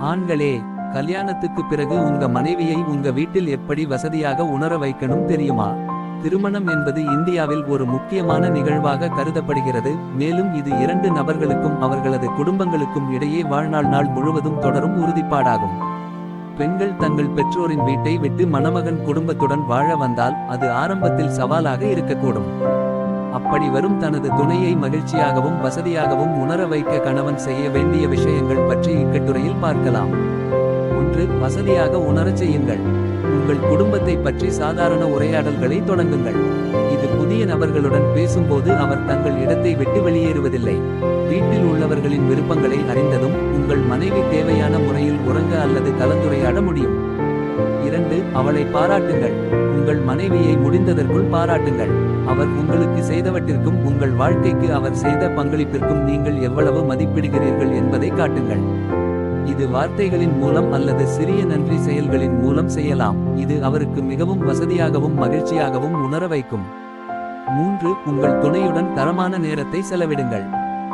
ஆண்களே கல்யாணத்துக்கு பிறகு உங்க மனைவியை உங்க வீட்டில் எப்படி வசதியாக உணர வைக்கணும் தெரியுமா? திருமணம் என்பது இந்தியாவில் ஒரு முக்கியமான நிகழ்வாக கருதப்படுகிறது. மேலும் இது இரண்டு நபர்களுக்கும் அவர்களது குடும்பங்களுக்கும் இடையே வாழ்நாள் நாள் முழுவதும் தொடரும் உறுதிப்பாடாகும். பெண்கள் தங்கள் பெற்றோரின் வீட்டை விட்டு மணமகன் குடும்பத்துடன் வாழ வந்தால் அது ஆரம்பத்தில் சவாலாக இருக்கக்கூடும். அப்படி வரும் தனது துணையை மகிழ்ச்சியாகவும் வசதியாகவும் உணர வைக்க கணவன் செய்ய வேண்டிய விஷயங்கள் பற்றி இக்கட்டுரையில் பார்க்கலாம். ஒன்று வசதியாக உணரச் செய்யுங்கள். உங்கள் குடும்பத்தை பற்றி சாதாரண உரையாடல்களை தொடங்குங்கள். இது புதிய நபர்களுடன் பேசும்போது அவர் தங்கள் இடத்தை விட்டு வெளியேறுவதில்லை. வீட்டில் உள்ளவர்களின் விருப்பங்களை அறிந்ததும் உங்கள் மனைவி தேவையான முறையில் உறங்க அல்லது கலந்துரையாட முடியும். இரண்டு அவளை பாராட்டுங்கள். உங்கள் மனைவியை முடிந்ததற்குள் பாராட்டுங்கள். அவர் உங்களுக்கு செய்தவற்றிற்கும் உங்கள் வாழ்க்கைக்கு அவர் செய்த பங்களிப்பிற்கும் நீங்கள் எவ்வளவு மதிப்பிடுகிறீர்கள் என்பதை காட்டுங்கள். இது வார்த்தைகளின் மூலம் அல்லது சிறிய நன்றி செயல்களின் மூலம் செய்யலாம். இது அவருக்கு மிகவும் வசதியாகவும் மகிழ்ச்சியாகவும் உணர வைக்கும். மூன்று உங்கள் துணையுடன் தரமான நேரத்தை செலவிடுங்கள்.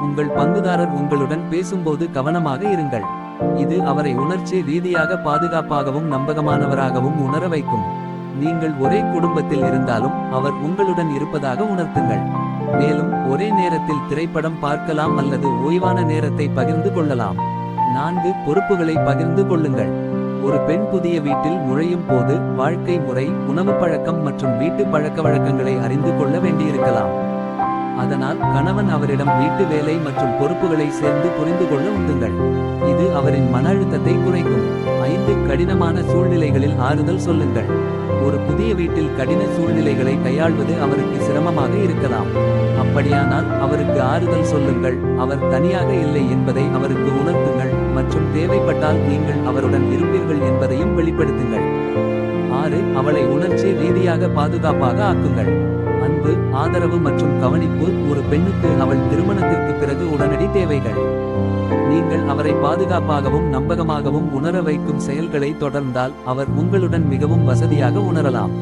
உங்கள் பங்குதாரர் உங்களுடன் பேசும்போது கவனமாக இருங்கள். இது அவரை உணர்ச்சி ரீதியாக பாதுகாப்பாகவும் நம்பகமானவராகவும் உணர வைக்கும். நீங்கள் ஒரே குடும்பத்தில் இருந்தாலும் அவர் உங்களுடன் இருப்பதாக உணர்த்துங்கள். மேலும் ஒரே நேரத்தில் திரைப்படம் பார்க்கலாம் அல்லது ஓய்வான நேரத்தை பகிர்ந்து கொள்ளலாம். நான்கு பொறுப்புகளை பகிர்ந்து கொள்ளுங்கள். ஒரு பெண் புதிய வீட்டில் நுழையும் போது வாழ்க்கை முறை உணவு பழக்கம் மற்றும் வீட்டு பழக்க வழக்கங்களை அறிந்து கொள்ள வேண்டியிருக்கலாம். அதனால் கணவன் அவரிடம் வீட்டு வேலை மற்றும் பொறுப்புகளை சேர்ந்து புரிந்து கொள்ள உந்துங்கள் இது அவரின் மன அழுத்தத்தை குறைக்கும். ஐந்து கடினமான சூழ்நிலைகளில் ஆறுதல் சொல்லுங்கள். ஒரு புதிய வீட்டில் கடின சூழ்நிலைகளை கையாள்வது அவருக்கு சிரமமாக இருக்கலாம். அப்படியானால் அவருக்கு ஆறுதல் சொல்லுங்கள். அவர் தனியாக இல்லை என்பதை அவருக்கு உணர்த்துங்கள். மற்றும் தேவைப்பட்டால் நீங்கள் அவருடன் இருப்பீர்கள் என்பதையும் வெளிப்படுத்துங்கள். ஆறு அவளை உணர்ச்சி ரீதியாக பாதுகாப்பாக ஆக்குங்கள். ஆதரவு மற்றும் கவனிப்பு ஒரு பெண்ணுக்கு அவள் திருமணத்திற்கு பிறகு உடனடி தேவைகள். நீங்கள் அவரை பாதுகாப்பாகவும் நம்பகமாகவும் உணர வைக்கும் செயல்களை தொடர்ந்தால் அவர் உங்களுடன் மிகவும் வசதியாக உணரலாம்.